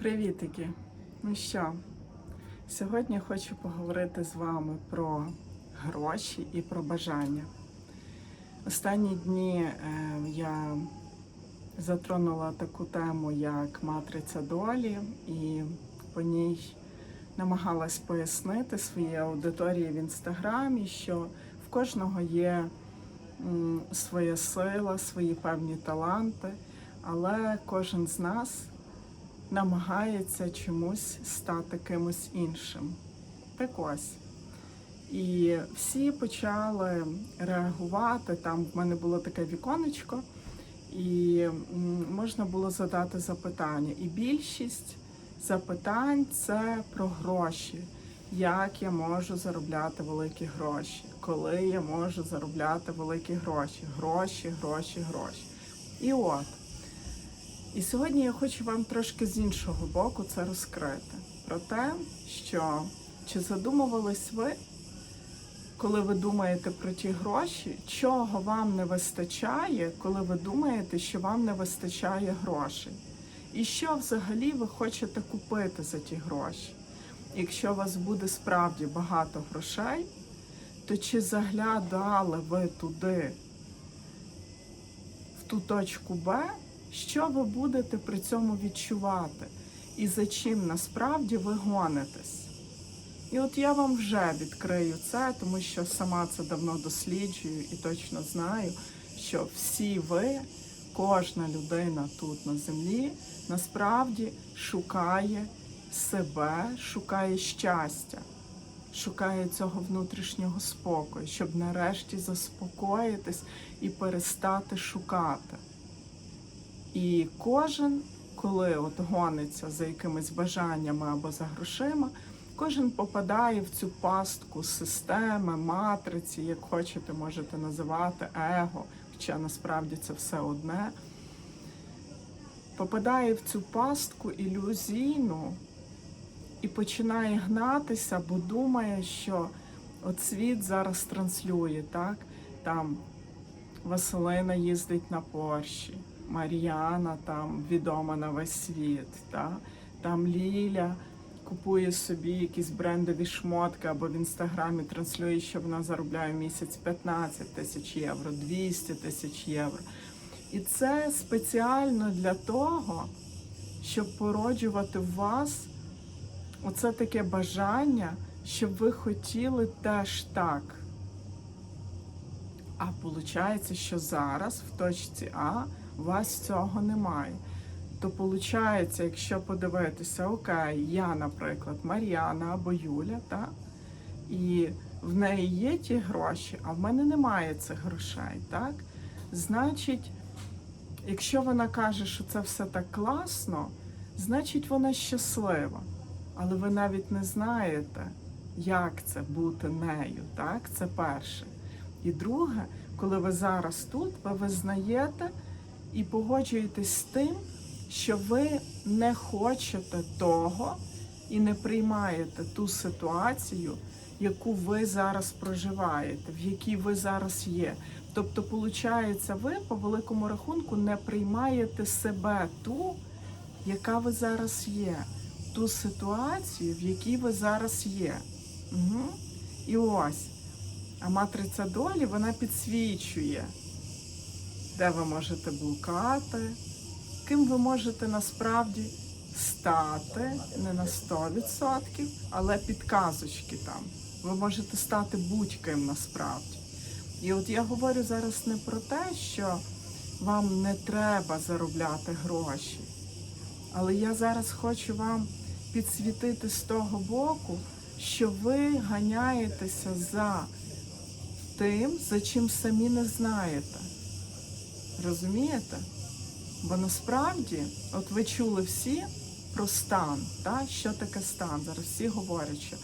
Привітики! Ну що, сьогодні хочу поговорити з вами про гроші і про бажання. Останні дні е, я затронула таку тему, як матриця долі, і по ній намагалась пояснити своїй аудиторії в інстаграмі, що в кожного є своя сила, свої певні таланти, але кожен з нас намагається чомусь стати кимось іншим. Так ось. І всі почали реагувати. Там в мене було таке віконечко, і можна було задати запитання. І більшість запитань це про гроші. Як я можу заробляти великі гроші? Коли я можу заробляти великі гроші? Гроші, гроші, гроші. І от. І сьогодні я хочу вам трошки з іншого боку це розкрити. Про те, що чи задумувались ви, коли ви думаєте про ті гроші, чого вам не вистачає, коли ви думаєте, що вам не вистачає грошей? І що взагалі ви хочете купити за ті гроші? Якщо у вас буде справді багато грошей, то чи заглядали ви туди, в ту точку Б, що ви будете при цьому відчувати? І за чим насправді ви гонитесь? І от я вам вже відкрию це, тому що сама це давно досліджую і точно знаю, що всі ви, кожна людина тут на землі, насправді шукає себе, шукає щастя, шукає цього внутрішнього спокою, щоб нарешті заспокоїтись і перестати шукати. І кожен, коли от гониться за якимись бажаннями або за грошима, кожен попадає в цю пастку системи, матриці, як хочете, можете називати его, хоча насправді це все одне. Попадає в цю пастку ілюзійну і починає гнатися, бо думає, що от світ зараз транслює, так? Там Василина їздить на Порші, Мар'яна там відома на весь світ, та? там Ліля купує собі якісь брендові шмотки або в інстаграмі транслює, що вона заробляє місяць 15 тисяч євро, 200 тисяч євро. І це спеціально для того, щоб породжувати в вас оце таке бажання, щоб ви хотіли теж так. А виходить, що зараз в точці А у вас цього немає. То виходить, якщо подивитися, окей, я, наприклад, Мар'яна або Юля, та? і в неї є ті гроші, а в мене немає цих грошей, так? Значить, якщо вона каже, що це все так класно, значить вона щаслива. Але ви навіть не знаєте, як це бути нею, так? Це перше. І друге, коли ви зараз тут, ви визнаєте і погоджуєтесь з тим, що ви не хочете того і не приймаєте ту ситуацію, яку ви зараз проживаєте, в якій ви зараз є. Тобто, виходить, ви по великому рахунку не приймаєте себе ту, яка ви зараз є, ту ситуацію, в якій ви зараз є. Угу. І ось. А матриця долі вона підсвічує, де ви можете блукати, ким ви можете насправді стати, не на 100%, але підказочки там. Ви можете стати будь-ким насправді. І от я говорю зараз не про те, що вам не треба заробляти гроші, але я зараз хочу вам підсвітити з того боку, що ви ганяєтеся за тим, за чим самі не знаєте. Розумієте? Бо насправді, от ви чули всі про стан, так? що таке стан. Зараз всі говорять, що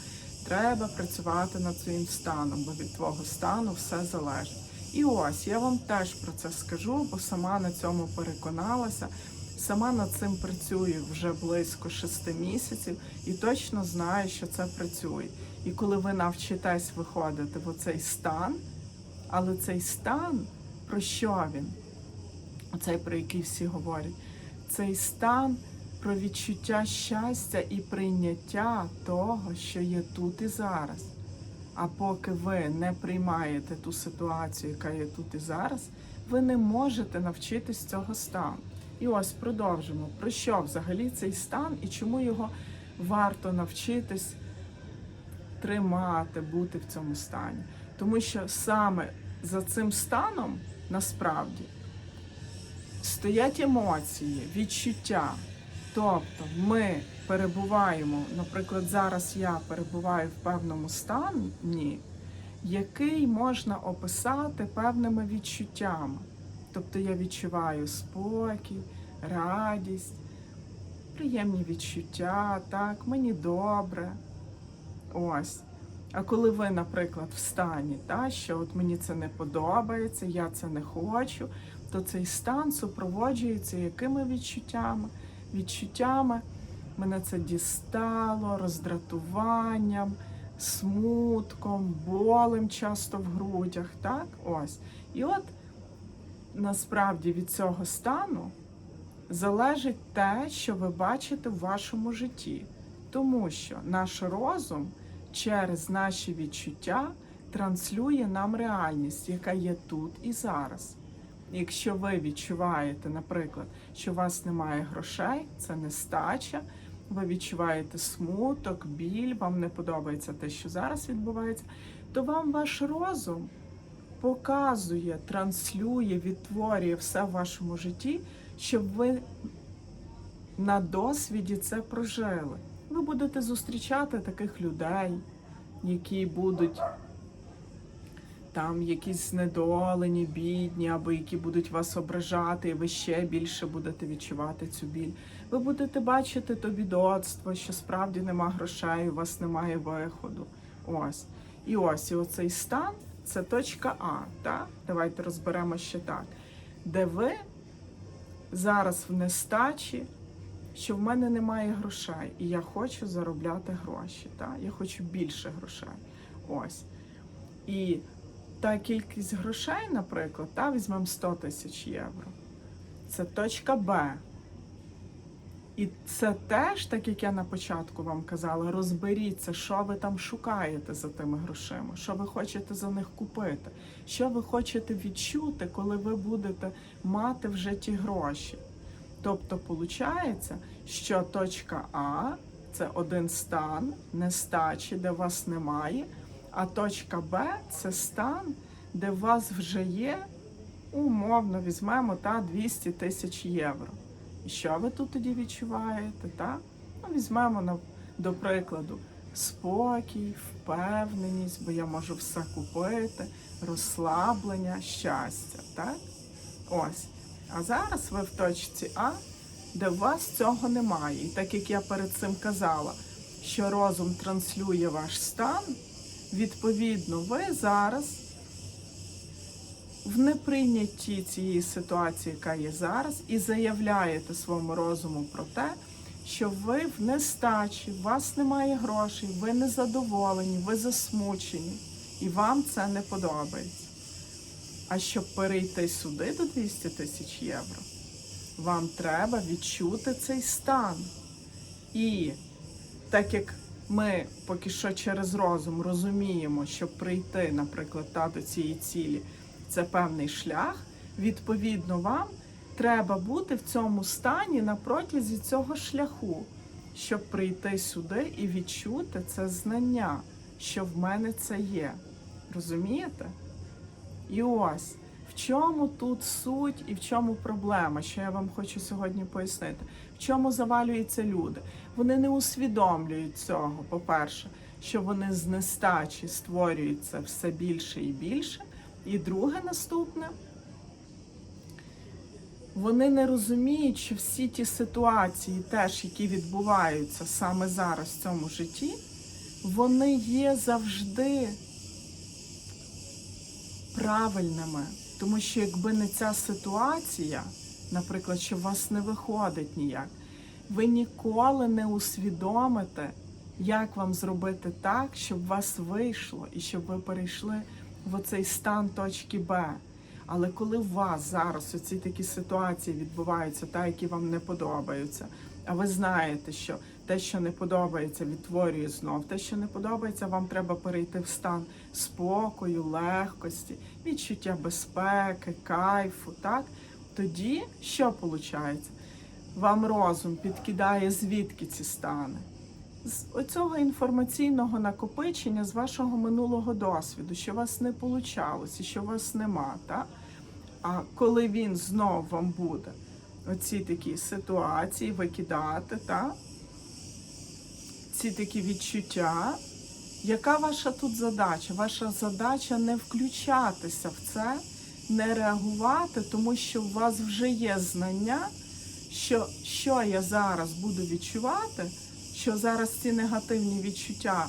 треба працювати над своїм станом, бо від твого стану все залежить. І ось я вам теж про це скажу, бо сама на цьому переконалася. Сама над цим працюю вже близько шести місяців і точно знаю, що це працює. І коли ви навчитесь виходити в оцей стан, але цей стан, про що він? Оцей, про який всі говорять, цей стан про відчуття щастя і прийняття того, що є тут і зараз. А поки ви не приймаєте ту ситуацію, яка є тут і зараз, ви не можете навчитись цього стану. І ось продовжимо. Про що взагалі цей стан і чому його варто навчитись тримати, бути в цьому стані. Тому що саме за цим станом насправді стоять емоції, відчуття. Тобто ми перебуваємо, наприклад, зараз я перебуваю в певному стані, який можна описати певними відчуттями. Тобто я відчуваю спокій, радість, приємні відчуття, так, мені добре. Ось. А коли ви, наприклад, в стані, та, що от мені це не подобається, я це не хочу, то цей стан супроводжується якими відчуттями? Відчуттями мене це дістало, роздратуванням, смутком, болем часто в грудях. Так? Ось. І от насправді від цього стану залежить те, що ви бачите в вашому житті. Тому що наш розум через наші відчуття транслює нам реальність, яка є тут і зараз. Якщо ви відчуваєте, наприклад, що у вас немає грошей, це нестача, ви відчуваєте смуток, біль, вам не подобається те, що зараз відбувається, то вам ваш розум показує, транслює, відтворює все в вашому житті, щоб ви на досвіді це прожили. Ви будете зустрічати таких людей, які будуть там якісь знедолені, бідні, або які будуть вас ображати, і ви ще більше будете відчувати цю біль. Ви будете бачити то бідоцтво, що справді нема грошей, у вас немає виходу. Ось. І ось і оцей стан це точка А. Так? Давайте розберемо ще так. Де ви зараз в нестачі, що в мене немає грошей, і я хочу заробляти гроші. Так? Я хочу більше грошей. Ось. І та кількість грошей, наприклад, та, візьмемо 100 тисяч євро. Це точка Б. І це теж, так як я на початку вам казала, розберіться, що ви там шукаєте за тими грошима, що ви хочете за них купити, що ви хочете відчути, коли ви будете мати вже ті гроші. Тобто, виходить, що точка А це один стан нестачі, де вас немає, а точка Б це стан, де у вас вже є, умовно візьмемо та 200 тисяч євро. І що ви тут тоді відчуваєте? Так? Ну, візьмемо до прикладу спокій, впевненість, бо я можу все купити, розслаблення, щастя. Так? Ось. А зараз ви в точці А, де у вас цього немає. І так як я перед цим казала, що розум транслює ваш стан, відповідно, ви зараз в неприйнятті цієї ситуації, яка є зараз, і заявляєте своєму розуму про те, що ви в нестачі, у вас немає грошей, ви незадоволені, ви засмучені, і вам це не подобається. А щоб перейти сюди до 200 тисяч євро, вам треба відчути цей стан. І так як ми поки що через розум розуміємо, щоб прийти, наприклад, та до цієї цілі, це певний шлях, відповідно, вам треба бути в цьому стані на протязі цього шляху, щоб прийти сюди і відчути це знання, що в мене це є. Розумієте? І ось чому тут суть і в чому проблема, що я вам хочу сьогодні пояснити. В чому завалюються люди? Вони не усвідомлюють цього, по-перше, що вони з нестачі створюються все більше і більше. І друге наступне, вони не розуміють, що всі ті ситуації, теж, які відбуваються саме зараз в цьому житті, вони є завжди правильними. Тому що якби не ця ситуація, наприклад, що у вас не виходить ніяк, ви ніколи не усвідомите, як вам зробити так, щоб у вас вийшло і щоб ви перейшли в оцей стан точки Б. Але коли у вас зараз оці такі ситуації відбуваються, та які вам не подобаються, А ви знаєте, що те, що не подобається, відтворює знов. Те, що не подобається, вам треба перейти в стан спокою, легкості, відчуття безпеки, кайфу. Так? Тоді що виходить? Вам розум підкидає звідки ці стани? З оцього інформаційного накопичення з вашого минулого досвіду, що у вас не вийшло, що у вас нема. Так? А коли він знов вам буде оці такі ситуації викидати, так? Ці такі відчуття, яка ваша тут задача? Ваша задача не включатися в це, не реагувати, тому що у вас вже є знання, що, що я зараз буду відчувати, що зараз ці негативні відчуття,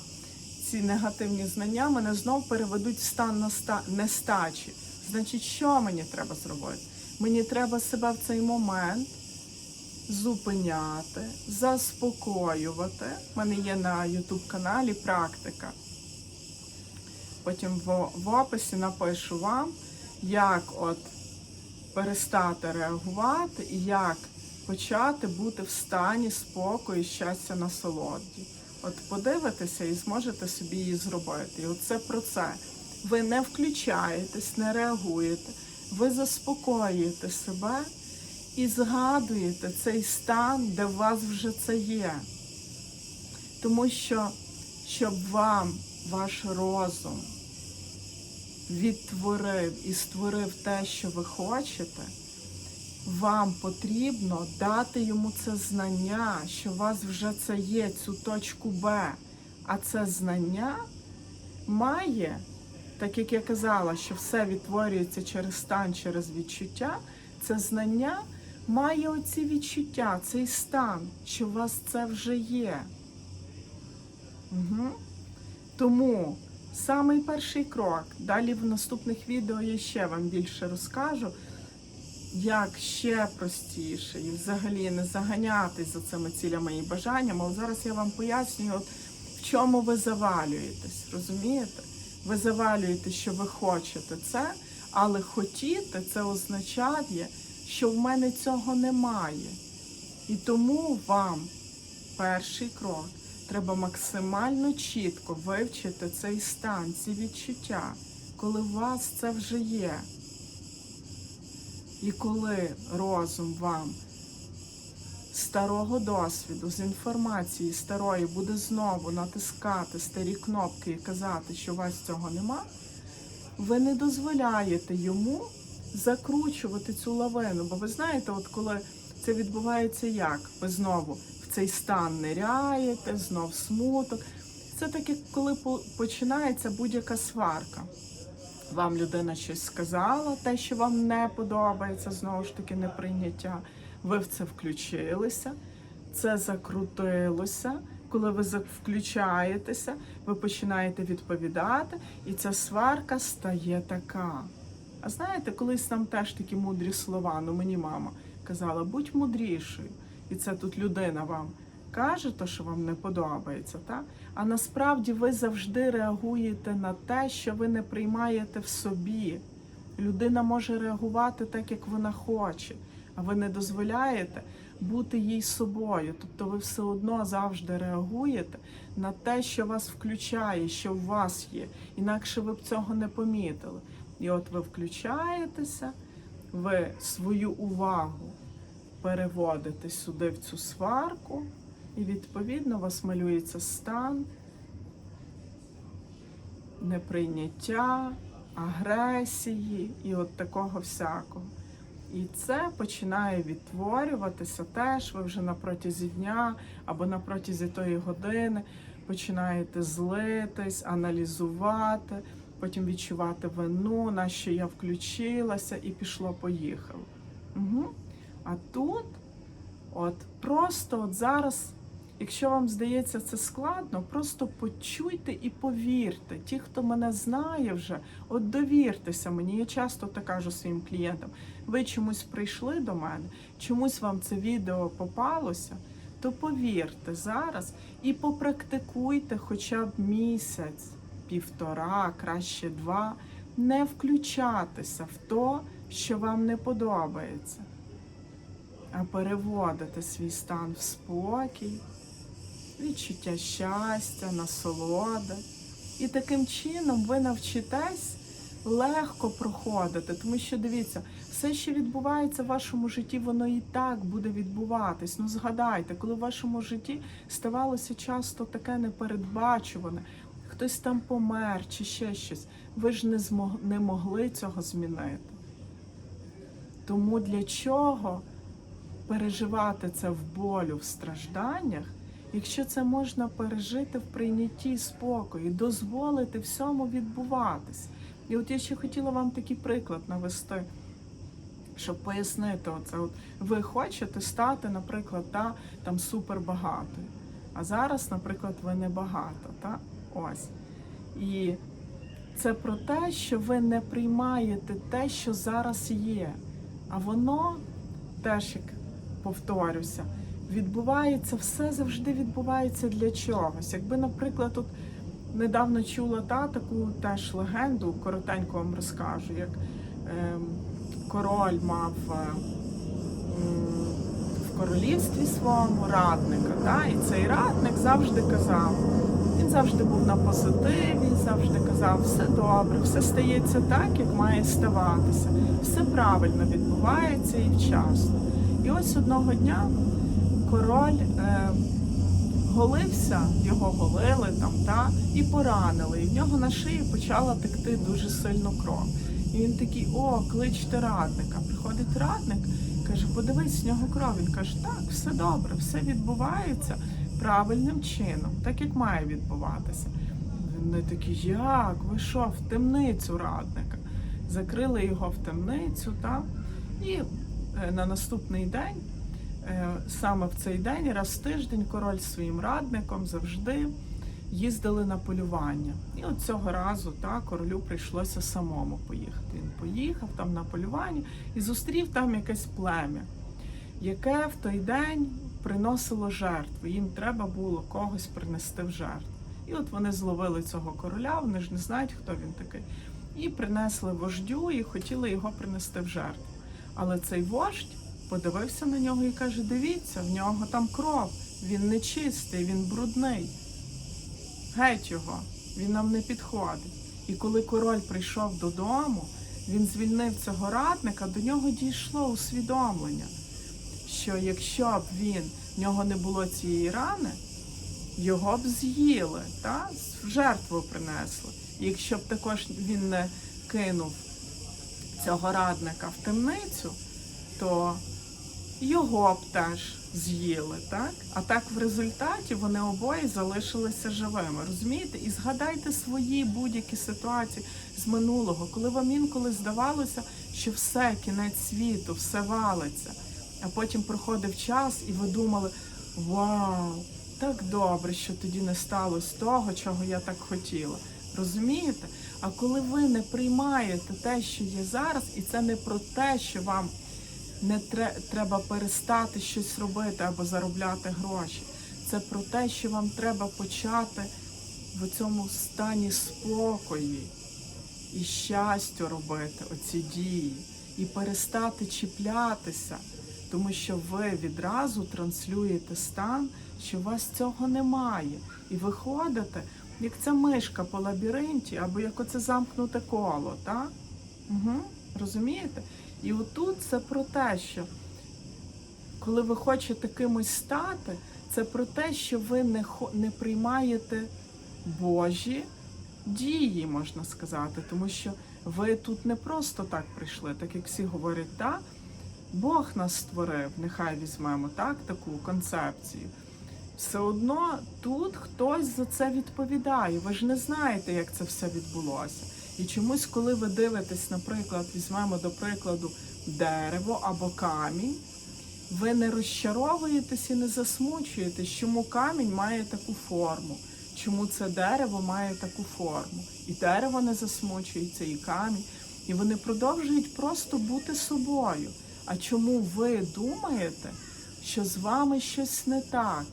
ці негативні знання мене знов переведуть в стан наста- нестачі. Значить, що мені треба зробити? Мені треба себе в цей момент зупиняти, заспокоювати. У мене є на YouTube каналі практика. Потім в, в описі напишу вам, як от перестати реагувати і як почати бути в стані спокою, щастя, насолоді. От подивитеся і зможете собі її зробити. І оце про це. Ви не включаєтесь, не реагуєте, ви заспокоюєте себе і згадуєте цей стан, де у вас вже це є. Тому що, щоб вам ваш розум відтворив і створив те, що ви хочете, вам потрібно дати йому це знання, що у вас вже це є, цю точку Б. А це знання має, так як я казала, що все відтворюється через стан, через відчуття, це знання має оці відчуття, цей стан, що у вас це вже є. Угу. Тому самий перший крок. Далі в наступних відео я ще вам більше розкажу, як ще простіше і взагалі не заганятись за цими цілями і бажаннями. Але зараз я вам пояснюю, от, в чому ви завалюєтесь, розумієте? Ви завалюєте, що ви хочете це, але хотіти це означає, що в мене цього немає. І тому вам перший крок треба максимально чітко вивчити цей стан, ці відчуття, коли у вас це вже є. І коли розум вам старого досвіду, з інформації старої буде знову натискати старі кнопки і казати, що у вас цього нема, ви не дозволяєте йому закручувати цю лавину. Бо ви знаєте, от коли це відбувається як? Ви знову в цей стан ниряєте, знов смуток. Це так, як коли починається будь-яка сварка. Вам людина щось сказала, те, що вам не подобається, знову ж таки, неприйняття. Ви в це включилися, це закрутилося. Коли ви включаєтеся, ви починаєте відповідати, і ця сварка стає така. А знаєте, колись нам теж такі мудрі слова, ну мені мама казала, будь мудрішою. І це тут людина вам каже, то, що вам не подобається, так? А насправді ви завжди реагуєте на те, що ви не приймаєте в собі. Людина може реагувати так, як вона хоче, а ви не дозволяєте бути їй собою. Тобто ви все одно завжди реагуєте на те, що вас включає, що в вас є. Інакше ви б цього не помітили. І от ви включаєтеся, ви свою увагу переводите сюди в цю сварку, і відповідно у вас малюється стан неприйняття, агресії і от такого всякого. І це починає відтворюватися теж. Ви вже на протязі дня або на протязі тої години починаєте злитись, аналізувати, потім відчувати вину, на що я включилася, і пішло-поїхало. Угу. А тут, от просто от зараз, якщо вам здається це складно, просто почуйте і повірте. Ті, хто мене знає вже, от довіртеся мені. Я часто так кажу своїм клієнтам. Ви чомусь прийшли до мене, чомусь вам це відео попалося, то повірте зараз і попрактикуйте хоча б місяць, півтора, краще два, не включатися в то, що вам не подобається. а переводите свій стан в спокій, відчуття щастя, насолоди. І таким чином ви навчитесь легко проходити, тому що дивіться, все, що відбувається в вашому житті, воно і так буде відбуватись. Ну згадайте, коли в вашому житті ставалося часто таке непередбачуване, хтось там помер чи ще щось, ви ж не змог, не могли цього змінити. Тому для чого переживати це в болю, в стражданнях, якщо це можна пережити в прийнятті спокою, дозволити всьому відбуватись. І от я ще хотіла вам такий приклад навести, щоб пояснити оце. От ви хочете стати, наприклад, та, там супербагатою. А зараз, наприклад, ви не багата. Та? Ось. І це про те, що ви не приймаєте те, що зараз є. А воно теж, як повторюся, відбувається, все завжди відбувається для чогось. Якби, наприклад, тут недавно чула та таку теж легенду, коротенько вам розкажу, як ем, король мав е, в королівстві своєму радника. Та? І цей радник завжди казав, він завжди був на позитиві, завжди казав, все добре, все стається так, як має ставатися, все правильно відбувається і вчасно. І ось одного дня король е, голився, його голили там, та, і поранили. І в нього на шиї почала текти дуже сильно кров. І він такий, о, кличте радника. Приходить радник, каже, подивись, з нього кров. Він каже, так, все добре, все відбувається правильним чином, так як має відбуватися. Вони такі, як? Ви що, в темницю радника? Закрили його в темницю, та? і е, на наступний день, е, саме в цей день, раз в тиждень, король зі своїм радником завжди їздили на полювання. І от цього разу та, королю прийшлося самому поїхати. Він поїхав там на полювання і зустрів там якесь плем'я, яке в той день приносило жертву. Їм треба було когось принести в жертву. І от вони зловили цього короля, вони ж не знають, хто він такий, і принесли вождю і хотіли його принести в жертву. Але цей вождь подивився на нього і каже: дивіться, в нього там кров, він нечистий, він брудний. Геть його, він нам не підходить. І коли король прийшов додому, він звільнив цього радника, до нього дійшло усвідомлення, що якщо б він в нього не було цієї рани, його б з'їли, та? в жертву принесли. Якщо б також він не кинув цього радника в темницю, то його б теж з'їли, так? А так в результаті вони обоє залишилися живими. Розумієте? І згадайте свої будь-які ситуації з минулого, коли вам інколи здавалося, що все, кінець світу, все валиться. А потім проходив час, і ви думали: Вау, так добре, що тоді не сталося того, чого я так хотіла. Розумієте? А коли ви не приймаєте те, що є зараз, і це не про те, що вам не тре- треба перестати щось робити або заробляти гроші. Це про те, що вам треба почати в цьому стані спокої і щастя робити оці дії, і перестати чіплятися, тому що ви відразу транслюєте стан, що у вас цього немає. І виходите, як ця мишка по лабіринті, або як оце замкнуте коло, так? Угу. Розумієте? І отут це про те, що коли ви хочете кимось стати, це про те, що ви не, не приймаєте Божі дії, можна сказати, тому що ви тут не просто так прийшли, так як всі говорять, так, Бог нас створив, нехай візьмемо так, таку концепцію. Все одно тут хтось за це відповідає. Ви ж не знаєте, як це все відбулося. І чомусь, коли ви дивитесь, наприклад, візьмемо до прикладу дерево або камінь, ви не розчаровуєтесь і не засмучуєтесь, чому камінь має таку форму, чому це дерево має таку форму. І дерево не засмучується, і камінь. І вони продовжують просто бути собою. А чому ви думаєте, що з вами щось не так,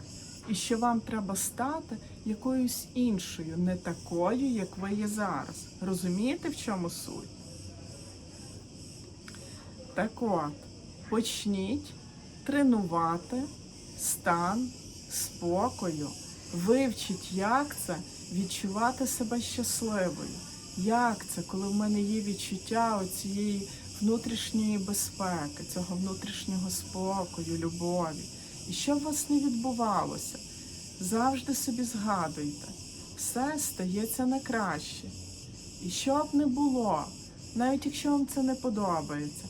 і що вам треба стати якоюсь іншою, не такою, як ви є зараз? Розумієте, в чому суть? Так от, почніть тренувати стан спокою, вивчіть, як це відчувати себе щасливою. Як це, коли в мене є відчуття цієї внутрішньої безпеки, цього внутрішнього спокою, любові. І що б у вас не відбувалося, завжди собі згадуйте, все стається на краще. І що б не було, навіть якщо вам це не подобається,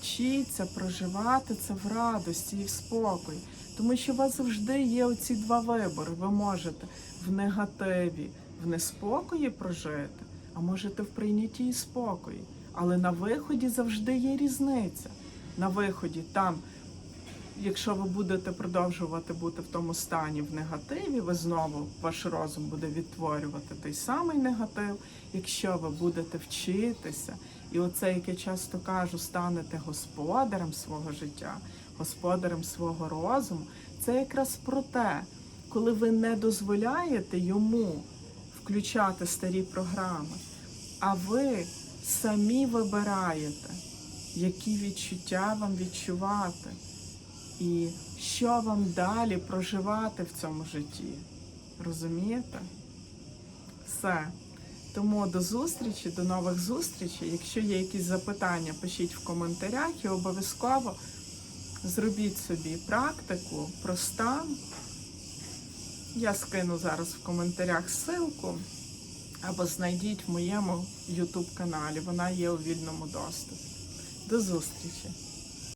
вчіться проживати це в радості і в спокої. Тому що у вас завжди є оці два вибори. Ви можете в негативі, в неспокої прожити, а можете в прийнятті і спокої. Але на виході завжди є різниця. На виході там, якщо ви будете продовжувати бути в тому стані в негативі, ви знову ваш розум буде відтворювати той самий негатив. Якщо ви будете вчитися, і оце, як я часто кажу, станете господарем свого життя, господарем свого розуму, це якраз про те, коли ви не дозволяєте йому включати старі програми, а ви самі вибираєте, які відчуття вам відчувати, і що вам далі проживати в цьому житті. Розумієте? Все. Тому до зустрічі, до нових зустрічей. Якщо є якісь запитання, пишіть в коментарях і обов'язково зробіть собі практику про стан. Я скину зараз в коментарях ссылку або знайдіть в моєму YouTube каналі. Вона є у вільному доступі. До зустрічі!